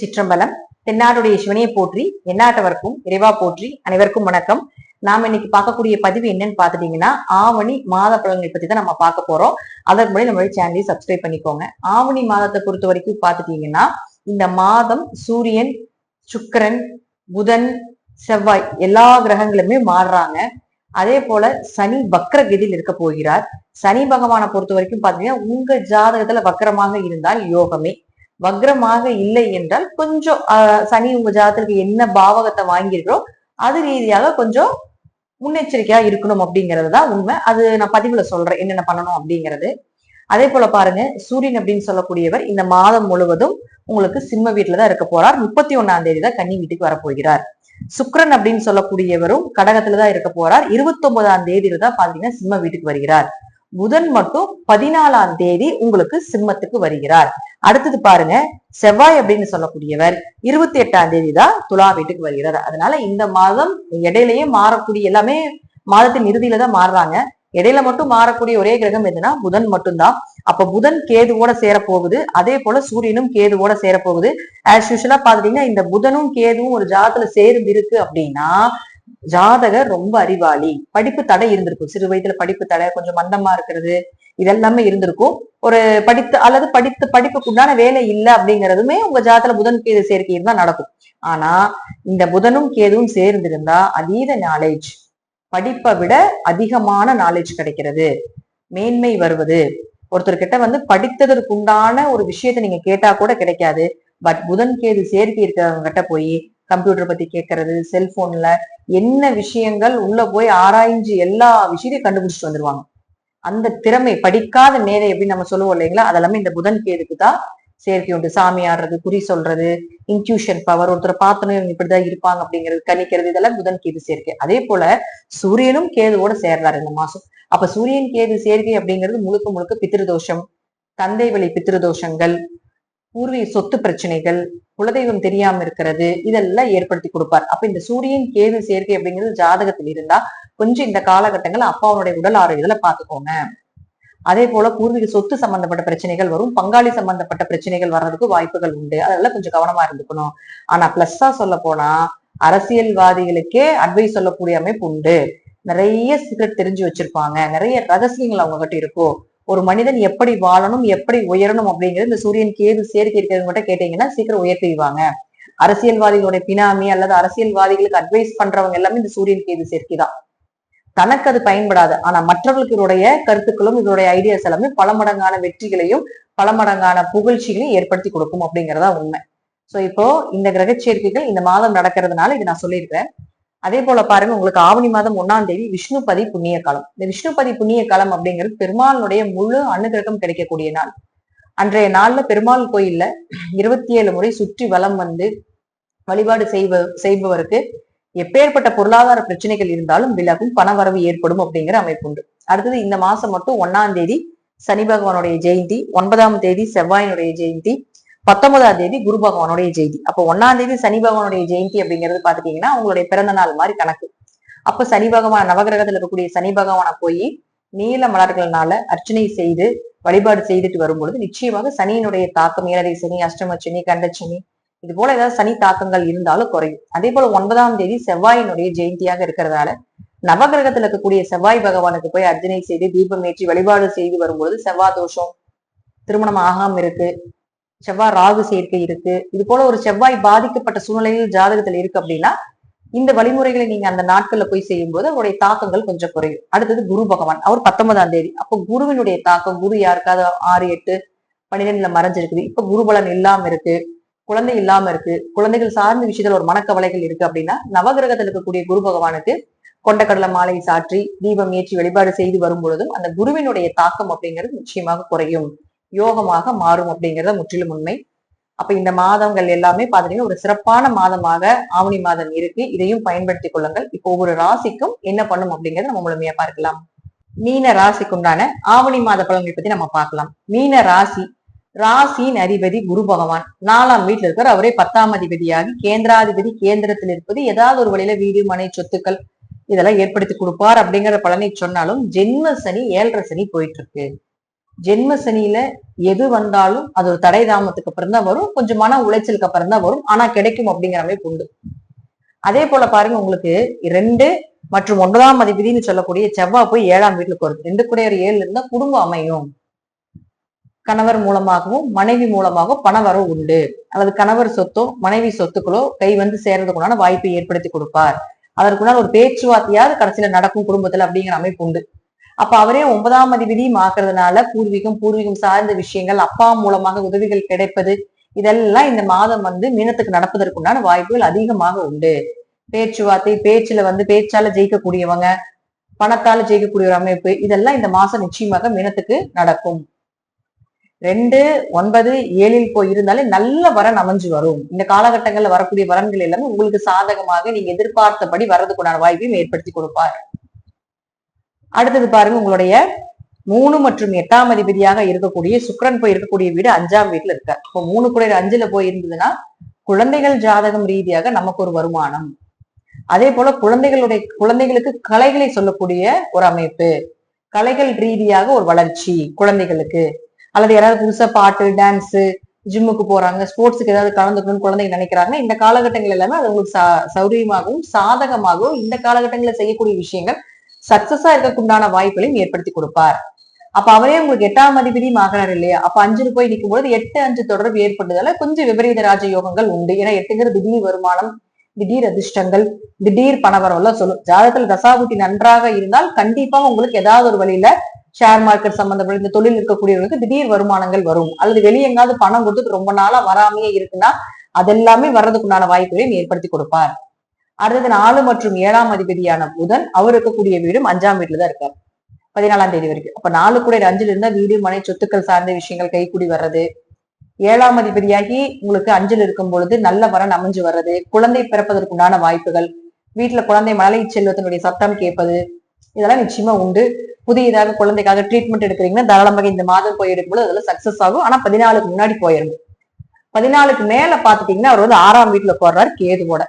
சிற்றம்பலம் தென்னாடுடைய சிவனையை போற்றி என்னாட்டவர்க்கும் இறைவா போற்றி அனைவருக்கும் வணக்கம். நாம் இன்னைக்கு பார்க்கக்கூடிய பதிவு என்னன்னு பாத்துட்டீங்கன்னா ஆவணி மாத பலன்களை பத்தி தான் நம்ம பார்க்க போறோம். அதற்கு முன்னாடி நம்மளுடைய சேனலை சப்ஸ்கிரைப் பண்ணிக்கோங்க. ஆவணி மாதத்தை பொறுத்த வரைக்கும் பாத்துட்டீங்கன்னா இந்த மாதம் சூரியன் சுக்கரன் புதன் செவ்வாய் எல்லா கிரகங்களுமே மாறுறாங்க. அதே போல சனி வக்கர கதியில் இருக்க போகிறார். சனி பகவானை பொறுத்த வரைக்கும் பாத்தீங்கன்னா உங்க ஜாதகத்துல வக்கரமாக இருந்தால் யோகமே. வக்ரமாக இல்லை என்றால் கொஞ்சம் ஆஹ், சனி உங்க ஜாதகத்துக்கு என்ன பாவகத்தை வாங்கியிருக்கிறோ அது ரீதியாக கொஞ்சம் முன்னெச்சரிக்கையா இருக்கணும் அப்படிங்கிறது தான் உண்மை. அது நான் பதிவுல சொல்றேன் என்னென்ன பண்ணணும் அப்படிங்கிறது. அதே போல பாருங்க சூரியன் அப்படின்னு சொல்லக்கூடியவர் இந்த மாதம் முழுவதும் உங்களுக்கு சிம்ம வீட்டுல தான் இருக்க போறார். முப்பத்தி ஒன்னாம் தேதி தான் கன்னி வீட்டுக்கு வரப்போகிறார். சுக்கிரன் அப்படின்னு சொல்லக்கூடியவரும் கடகத்துல தான் இருக்க போறார். இருபத்தி ஒன்பதாம் தேதியில தான் பாத்தீங்கன்னா சிம்ம வீட்டுக்கு வருகிறார். புதன் மட்டும் பதினாலாம் தேதி உங்களுக்கு சிம்மத்துக்கு வருகிறார். அடுத்தது பாருங்க செவ்வாய் அப்படின்னு சொல்லக்கூடியவர் இருபத்தி எட்டாம் தேதி தான் துலா வீட்டுக்கு வருகிறார். அதனால இந்த மாதம் இடையிலேயே மாறக்கூடிய எல்லாமே மாதத்தின் இறுதியில தான் மாறுறாங்க. இடையில மட்டும் மாறக்கூடிய ஒரே கிரகம் எதுனா புதன் மட்டும்தான். அப்ப புதன் கேதுவோட சேரப்போகுது. போகுது அதே போல சூரியனும் கேதுவோட சேரப்போகுது. ஆஸ் யூஷுவலா பாத்துட்டீங்கன்னா இந்த புதனும் கேதுவும் ஒரு ஜாதத்துல சேர்ந்து இருக்கு அப்படின்னா ஜாதகர் ரொம்ப அறிவாளி. படிப்பு தடை இருந்திருக்கும். சிறு வயதுல படிப்பு தடை கொஞ்சம் மந்தமா இருக்கிறது இதெல்லாமே இருந்திருக்கும். ஒரு படித்து அல்லது படித்து படிப்புக்கு உண்டான வேலை இல்லை அப்படிங்கிறதுமே உங்க ஜாதத்துல புதன் கேது சேர்க்கை தான் நடக்கும். ஆனா இந்த புதனும் கேதுவும் சேர்ந்திருந்தா அதீத நாலேஜ் படிப்பை விட அதிகமான நாலேஜ் கிடைக்கிறது. மேன்மை வருவது. ஒருத்தர்கிட்ட வந்து படித்ததற்கு உண்டான ஒரு விஷயத்த நீங்க கேட்டா கூட கிடைக்காது. பட் புதன் கேது சேர்க்கை இருக்கிறவங்க கிட்ட போய் கம்ப்யூட்டர் பத்தி கேட்கறது செல்போன்ல என்ன விஷயங்கள் உள்ள போய் ஆராய்ஞ்சு எல்லா விஷயத்தையும் கண்டுபிடிச்சிட்டு வந்துருவாங்க. அந்த திறமை படிக்காத மேதை எப்படி நம்ம சொல்லுவோம் இல்லைங்களா? அதெல்லாமே இந்த புதன் கேதுக்கு தான் சேர்க்கை உண்டு. சாமி ஆடுறது குறி சொல்றது இன்ட்யூஷன் பவர் ஒருத்தரை பார்த்தனும் இவங்க இப்படிதான் இருப்பாங்க அப்படிங்கிறது கணிக்கிறது இதெல்லாம் புதன் கேது சேர்க்கை அதே போல சூரியனும் கேதுவோட சேர்றாரு இந்த மாசம். அப்ப சூரியன் கேது சேர்க்கை அப்படிங்கிறது முழுக்க முழுக்க பித்திருதோஷம் தந்தை வழி பித்திருதோஷங்கள் பூர்வீக சொத்து பிரச்சனைகள் குலதெய்வம் தெரியாம இருக்கிறது இதெல்லாம் ஏற்படுத்தி கொடுப்பார். அப்ப இந்த சூரியன் கேது சேர்க்கை அப்படிங்கிறது ஜாதகத்தில் இருந்தா கொஞ்சம் இந்த காலகட்டங்கள் அப்பாவுடைய உடல் ஆரோக்கியத்துல பாத்துக்கோங்க அதே போல பூர்வீக சொத்து சம்பந்தப்பட்ட பிரச்சனைகள் வரும். பங்காளி சம்பந்தப்பட்ட பிரச்சனைகள் வர்றதுக்கு வாய்ப்புகள் உண்டு. அதெல்லாம் கொஞ்சம் கவனமா இருந்துக்கணும். ஆனா பிளஸ்ஸா சொல்ல போனா அரசியல்வாதிகளுக்கே அட்வைஸ் சொல்லக்கூடிய அமைப்பு உண்டு. நிறைய சீக்ரெட் தெரிஞ்சு வச்சிருப்பாங்க. நிறைய ரகசியங்கள் அவங்க கிட்ட இருக்கும் ஒரு மனிதன் எப்படி வாழணும் எப்படி உயரணும் அப்படிங்கிறது இந்த சூரியன் கேது சேர்க்கை இருக்கிறவங்க கேட்டீங்கன்னா சீக்கிரம் உயர்த்திடுவாங்க. அரசியல்வாதிகளுடைய பினாமி அல்லது அரசியல்வாதிகளுக்கு அட்வைஸ் பண்றவங்க எல்லாமே இந்த சூரியன் கேது சேர்க்கை தான். தனக்கு அது பயன்படாது. ஆனா மற்றவர்களுக்கு இதோடைய கருத்துக்களும் இதனுடைய ஐடியாஸ் எல்லாமே பல மடங்கான வெற்றிகளையும் பல மடங்கான புகழ்ச்சிகளையும் ஏற்படுத்தி கொடுக்கும் அப்படிங்கிறதா உண்மை. சோ இப்போ இந்த கிரக சேர்க்கைகள் இந்த மாதம் நடக்கிறதுனால இது நான் சொல்லியிருக்கிறேன். அதே போல பாருங்க உங்களுக்கு ஆவணி மாதம் ஒன்னாம் தேதி விஷ்ணுபதி புண்ணிய காலம். இந்த விஷ்ணுபதி புண்ணிய காலம் அப்படிங்கிறது பெருமாளுடைய முழு அனுகிரகம் கிடைக்கக்கூடிய நாள். அன்றைய நாள்ல பெருமாள் கோயில்ல இருபத்தி ஏழு முறை சுற்றி வலம் வந்து வழிபாடு செய்வ செய்பவருக்கு எப்பேற்பட்ட பொருளாதார பிரச்சனைகள் இருந்தாலும் விலகும் பணவரவு ஏற்படும் அப்படிங்கிற அமைப்பு உண்டு அடுத்தது இந்த மாசம் மட்டும் ஒன்னாம் தேதி சனி பகவானுடைய ஜெயந்தி ஒன்பதாம் தேதி செவ்வாயினுடைய ஜெயந்தி பத்தொன்பதாம் தேதி குரு பகவானுடைய ஜெயந்தி. அப்போ ஒன்னாம் தேதி சனி பகவானுடைய ஜெயந்தி அப்படிங்கிறது பாத்துட்டீங்கன்னா உங்களுடைய பிறந்த நாள் மாதிரி கணக்கு. அப்ப சனி பகவான் நவகிரகத்துல இருக்கக்கூடிய சனி பகவானை போய் நீல மலர்கள்னால அர்ச்சனை செய்து வழிபாடு செய்துட்டு வரும்பொழுது நிச்சயமாக சனியினுடைய தாக்கம் ஏழரை சனி அஷ்டம சனி கண்டச்சனி இது போல ஏதாவது சனி தாக்கங்கள் இருந்தாலும் குறையும். அதே போல ஒன்பதாம் தேதி செவ்வாயினுடைய ஜெயந்தியாக இருக்கிறதால நவகிரகத்துல இருக்கக்கூடிய செவ்வாய் பகவானுக்கு போய் அர்ச்சனை செய்து தீபம் ஏற்றி வழிபாடு செய்து வரும்பொழுது செவ்வாய் தோஷம் திருமணம் ஆகாம இருக்கு செவ்வாய் ராகு சேர்க்கை இருக்கு. இது போல ஒரு செவ்வாய் பாதிக்கப்பட்ட சூழ்நிலையில் ஜாதகத்துல இருக்கு அப்படின்னா இந்த வழிமுறைகளை நீங்க அந்த நாட்கள்ல போய் செய்யும் போது அவருடைய தாக்கங்கள் கொஞ்சம் குறையும். அடுத்தது குரு பகவான். அவர் பத்தொன்பதாம் தேதி. அப்போ குருவினுடைய தாக்கம் குரு யாருக்காவது ஆறு எட்டு பன்னிரெண்டுல மறைஞ்சிருக்குது. இப்ப குருபலன் இல்லாம இருக்கு. குழந்தை இல்லாம இருக்கு. குழந்தைகள் சார்ந்த விஷயத்துல ஒரு மனக்கவலைகள் இருக்கு அப்படின்னா நவகிரகத்தில் இருக்கக்கூடிய குரு பகவானுக்கு கொண்டக்கடலை மாலை சாற்றி தீபம் ஏற்றி வழிபாடு செய்து வரும் பொழுதும் அந்த குருவினுடைய தாக்கம் அப்படிங்கிறது நிச்சயமாக குறையும். யோகமாக மாறும் அப்படிங்கிறத முற்றிலும் உண்மை. அப்ப இந்த மாதங்கள் எல்லாமே பாத்தீங்கன்னா ஒரு சிறப்பான மாதமாக ஆவணி மாதம் இருக்கு. இதையும் பயன்படுத்திக் கொள்ளுங்கள். இப்போ ஒவ்வொரு ராசிக்கும் என்ன பண்ணும் அப்படிங்கறத நம்ம முழுமையா பார்க்கலாம். மீன ராசிக்குண்டான ஆவணி மாத பலன்களை பத்தி நம்ம பார்க்கலாம். மீன ராசி ராசியின் அதிபதி குரு பகவான். நாலாம் வீட்டுல இருக்கிற அவரே பத்தாம் அதிபதியாகி கேந்திராதிபதி கேந்திரத்தில் இருப்பது ஏதாவது ஒரு வழியில வீடு மனை சொத்துக்கள் இதெல்லாம் ஏற்படுத்தி கொடுப்பார் அப்படிங்கிற பலனை சொன்னாலும் ஜென்ம சனி ஏழரை சனி போயிட்டு இருக்கு. ஜென்ம சனியில எது வந்தாலும் அது ஒரு தடை தாமத்துக்கு அப்புறம் தான் வரும். கொஞ்சம் மன உளைச்சலுக்கு அப்புறம் தான் வரும். ஆனா கிடைக்கும் அப்படிங்கிற அமைப்பு உண்டு. அதே போல பாருங்க உங்களுக்கு ரெண்டு மற்றும் ஒன்பதாம் அதிபதினு சொல்லக்கூடிய செவ்வாய் போய் ஏழாம் வீட்டுக்கு வருது ரெண்டு கூட ஒரு ஏழு இருந்தா குடும்பம் அமையும். கணவர் மூலமாகவும் மனைவி மூலமாகவும் பண வரவு உண்டு. அல்லது கணவர் சொத்தோ மனைவி சொத்துக்களோ கை வந்து சேர்றதுக்குண்டான வாய்ப்பை ஏற்படுத்தி கொடுப்பார். அதற்குண்டான ஒரு பேச்சுவார்த்தையாவது கடைசியில நடக்கும் குடும்பத்துல அப்படிங்கிற அமைப்பு உண்டு. அப்ப அவரே ஒன்பதாம் அதிபதியும் ஆக்குறதுனால பூர்வீகம் பூர்வீகம் சார்ந்த விஷயங்கள் அப்பா மூலமாக உதவிகள் கிடைப்பது இதெல்லாம் இந்த மாதம் வந்து மீனத்துக்கு நடப்பதற்குண்டான வாய்ப்புகள் அதிகமாக உண்டு. பேச்சுவார்த்தை பேச்சுல வந்து பேச்சால ஜெயிக்கக்கூடியவங்க பணத்தால ஜெயிக்கக்கூடிய ஒரு அமைப்பு இதெல்லாம் இந்த மாசம் நிச்சயமாக மீனத்துக்கு நடக்கும். ரெண்டு ஒன்பது ஏழில் போய் இருந்தாலே நல்ல வரன் அமைஞ்சு வரும். இந்த காலகட்டங்கள்ல வரக்கூடிய வரன்கள் எல்லாமே உங்களுக்கு சாதகமாக நீங்க எதிர்பார்த்தபடி வர்றதுக்குண்டான வாய்ப்பையும் ஏற்படுத்தி கொடுப்பார். அடுத்தது பாருங்க உங்களுடைய மூணு மற்றும் எட்டாம் அதிபதியாக இருக்கக்கூடிய சுக்கரன் போய் இருக்கக்கூடிய வீடு அஞ்சாம் வீட்டுல இருக்கார் இப்போ மூணு கூட அஞ்சுல போய் இருந்ததுன்னா குழந்தைகள் ஜாதகம் ரீதியாக நமக்கு ஒரு வருமானம். அதே போல குழந்தைகளுடைய குழந்தைகளுக்கு கலைகளை சொல்லக்கூடிய ஒரு அமைப்பு. கலைகள் ரீதியாக ஒரு வளர்ச்சி குழந்தைகளுக்கு. அல்லது யாராவது புதுசா பாட்டு டான்ஸ் ஜிம்முக்கு போறாங்க ஸ்போர்ட்ஸுக்கு ஏதாவது கலந்துக்கணும்னு குழந்தைங்க நினைக்கிறாங்க இந்த காலகட்டங்கள் எல்லாமே அது உங்களுக்கு சௌரியமாகவும் சாதகமாகவும் இந்த காலகட்டங்களில் செய்யக்கூடிய விஷயங்கள் சக்சஸா இருக்கக்குண்டான வாய்ப்புகளையும் ஏற்படுத்தி கொடுப்பார். அப்ப அவரே உங்களுக்கு எட்டாம் அதிபதியும் ஆகிறார் இல்லையா? அப்ப அஞ்சுல போய் நிற்கும் பொழுது எட்டு அஞ்சு தொடர்பு ஏற்பட்டதால கொஞ்சம் விபரீத ராஜ யோகங்கள் உண்டு. ஏன்னா எட்டுங்கிற திடீர் வருமானம் திடீர் அதிர்ஷ்டங்கள் திடீர் பணவரவெல்லாம் சொல்லும் ஜாதகத்துல தசாபுத்தி நன்றாக இருந்தால் கண்டிப்பா உங்களுக்கு ஏதாவது ஒரு வழியில ஷேர் மார்க்கெட் சம்பந்தப்பட்ட இந்த தொழில் இருக்கக்கூடியவங்களுக்கு திடீர் வருமானங்கள் வரும். அல்லது வெளியே எங்காவது பணம் கொடுத்துட்டு ரொம்ப நாளா வராமையே இருக்குன்னா அதெல்லாமே வர்றதுக்குண்டான வாய்ப்புகளையும் ஏற்படுத்தி கொடுப்பார். அடுத்தது நாலு மற்றும் ஏழாம் அதிபதியான புதன் அவர் இருக்கக்கூடிய வீடும் அஞ்சாம் வீட்டுல தான் இருக்கார். பதினாலாம் தேதி வரைக்கும். அப்ப நாலு கூட அஞ்சுல இருந்தா வீடு மனை சொத்துக்கள் சார்ந்த விஷயங்கள் கைக்கூடி வர்றது. ஏழாம் அதிபதியாகி உங்களுக்கு அஞ்சில் இருக்கும் பொழுது நல்ல வரன் அமைஞ்சு வர்றது. குழந்தை பிறப்பதற்குண்டான வாய்ப்புகள். வீட்டுல குழந்தை மலை செல்வத்தினுடைய சத்தம் கேட்பது. இதெல்லாம் நிச்சயமா உண்டு. புதியதாக குழந்தைக்காக ட்ரீட்மெண்ட் எடுக்கிறீங்கன்னா தாராளமாக இந்த மாதம் போய் எடுக்கும்போது அதெல்லாம் சக்சஸ் ஆகும். ஆனா பதினாலுக்கு முன்னாடி போயிடணும். பதினாலுக்கு மேல பாத்துட்டீங்கன்னா அவர் வந்து ஆறாம் வீட்டுல போடுறாரு கேதுவோட.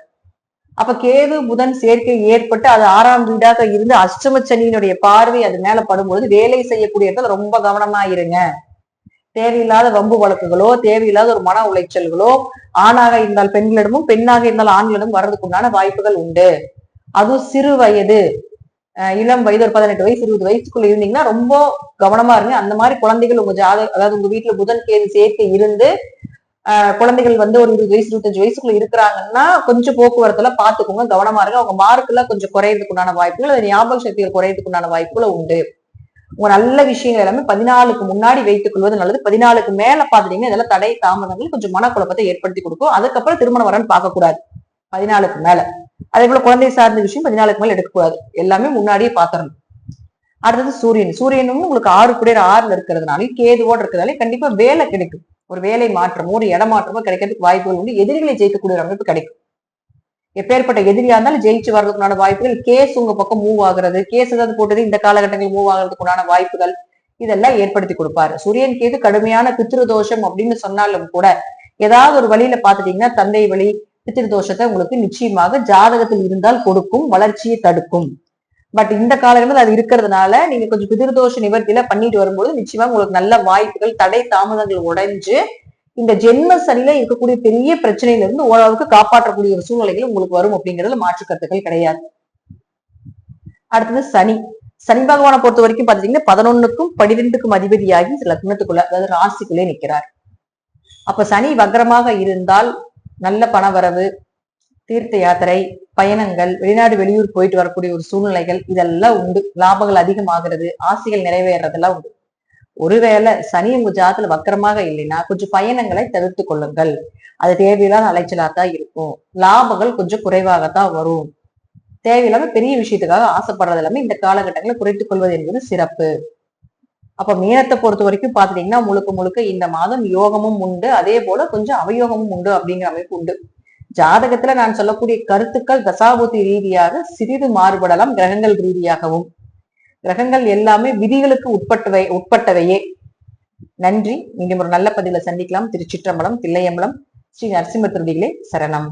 அப்ப கேது புதன் சேர்க்கை ஏற்பட்டு அது ஆறாம் வீடாக இருந்து அஷ்டம சனியினுடைய பார்வை அது மேல படும்பொழுது வேலை செய்யக்கூடிய இடத்துல ரொம்ப கவனமா இருங்க. தேவையில்லாத வம்பு வழக்குகளோ தேவையில்லாத ஒரு மன உளைச்சல்களோ ஆணாக இருந்தால் பெண்களிடமும் பெண்ணாக இருந்தால் ஆண்களிடம் வர்றதுக்கு உண்டான வாய்ப்புகள் உண்டு. அதுவும் சிறு வயது. இளம் வயது ஒரு பதினெட்டு வயசு இருபது வயசுக்குள்ள இருந்தீங்கன்னா ரொம்ப கவனமா இருங்க. அந்த மாதிரி குழந்தைகள் உங்க ஜாத அதாவது உங்க வீட்டுல புதன் கேது சேர்க்கை இருந்து குழந்தைகள் வந்து ஒரு இருபது வயசு இருபத்தஞ்சு வயசுக்குள்ள இருக்கிறாங்கன்னா கொஞ்சம் போக்குவரத்துல பாத்துக்கோங்க கவனமா இருங்க. அவங்க மார்க்ல கொஞ்சம் குறையறதுக்கு உண்டான வாய்ப்புகள் அது ஞாபக சக்திகள் குறையறதுக்கு உண்டான வாய்ப்புகள் உண்டு. உங்க நல்ல விஷயங்கள் எல்லாமே பதினாலுக்கு முன்னாடி வைத்துக் கொள்வது நல்லது. பதினாலுக்கு மேல பாத்துட்டீங்கன்னா இதெல்லாம் தடை தாமதங்கள் கொஞ்சம் மனக்குழப்பத்தை ஏற்படுத்தி கொடுக்கும். அதுக்கப்புறம் திருமணம் வரன்னு பார்க்க கூடாது பதினாலுக்கு மேல. அதே போல குழந்தை சார்ந்த விஷயம் பதினாலுக்கு மேல எடுக்கக்கூடாது. எல்லாமே முன்னாடியே பாத்திரணும் அடுத்தது சூரியன். சூரியனும் உங்களுக்கு ஆறு குடியர் ஆறுல இருக்கிறதுனால கேதுவோடு இருக்கிறதாலே கண்டிப்பா வேலை கிடைக்கும். ஒரு வேலை மாற்றமோ ஒரு இடமாற்றமோ கிடைக்கிறதுக்கு வாய்ப்புகள் உண்டு. எதிரிகளை ஜெயிக்கக்கூடிய ஒரு அமைப்பு கிடைக்கும். எப்பேற்பட்ட எதிரியா இருந்தாலும் ஜெயிச்சு வர்றதுக்குண்டான வாய்ப்புகள் கேஸ் உங்க பக்கம் மூவ் ஆகுறது கேஸ் ஏதாவது போட்டது இந்த காலகட்டங்களில் மூவ் ஆகிறதுக்குண்டான வாய்ப்புகள் இதெல்லாம் ஏற்படுத்தி கொடுப்பாரு. சூரியன் கேது கடுமையான பித்திருதோஷம் அப்படின்னு சொன்னாலும் கூட ஏதாவது ஒரு வழியில பாத்துட்டீங்கன்னா தந்தை வழி பித்திருதோஷத்தை உங்களுக்கு நிச்சயமாக ஜாதகத்தில் இருந்தால் கொடுக்கும் வளர்ச்சியை தடுக்கும். பட் இந்த காலகட்டத்தில் அது இருக்கிறதுனால நீங்க கொஞ்சம் பிதிர்தோஷ நிவர்த்தியில பண்ணிட்டு வரும்போது நிச்சயமா உங்களுக்கு நல்ல வாய்ப்புகள் தடை தாமதங்கள் உடைஞ்சு இந்த ஜென்ம சனியில இருக்கக்கூடிய பெரிய பிரச்சனையில இருந்து ஓரளவுக்கு காப்பாற்றக்கூடிய ஒரு சூழ்நிலைகள் உங்களுக்கு வரும் அப்படிங்கிறதுல மாற்று கருத்துக்கள் கிடையாது. அடுத்தது சனி. சனி பகவானை பொறுத்த வரைக்கும் பாத்தீங்கன்னா பதினொன்னுக்கும் பனிரெண்டுக்கும் அதிபதியாகி லக்னத்துக்குள்ள அதாவது ராசிக்குள்ளே நிற்கிறார் அப்ப சனி வக்ரமாக இருந்தால் நல்ல பணவரவு தீர்த்த யாத்திரை பயணங்கள் வெளிநாடு வெளியூர் போயிட்டு வரக்கூடிய ஒரு சூழ்நிலைகள் இதெல்லாம் உண்டு. லாபங்கள் அதிகமாகிறது ஆசைகள் நிறைவேறதெல்லாம் உண்டு. ஒருவேளை சனி உங்க ஜாதத்துல வக்கரமாக இல்லைன்னா கொஞ்சம் பயணங்களை தவிர்த்து கொள்ளுங்கள். அது தேவையில்லாத அலைச்சலா தான் இருக்கும். லாபங்கள் கொஞ்சம் குறைவாகத்தான் வரும். தேவையில்லாம பெரிய விஷயத்துக்காக ஆசைப்படுறது எல்லாமே இந்த காலகட்டங்களை குறைத்துக் கொள்வது என்பது சிறப்பு. அப்ப மீனத்தை பொறுத்த வரைக்கும் பாத்துட்டீங்கன்னா முழுக்க முழுக்க இந்த மாதம் யோகமும் உண்டு. அதே போல கொஞ்சம் அவயோகமும் உண்டு அப்படிங்கிற அமைப்பு உண்டு. ஜாதகத்துல நான் சொல்லக்கூடிய கருத்துக்கள் தசாபூதி ரீதியாக சிறிது மாறுபடலாம் கிரகங்கள் ரீதியாகவும். கிரகங்கள் எல்லாமே விதிகளுக்கு உட்பட்டவை உட்பட்டவையே. நன்றி. மீண்டும் ஒரு நல்ல பதில சந்திக்கலாம். திருச்சிற்றம்பலம் தில்லையம்பலம். ஸ்ரீ நரசிம்ம திருடிகளே சரணம்.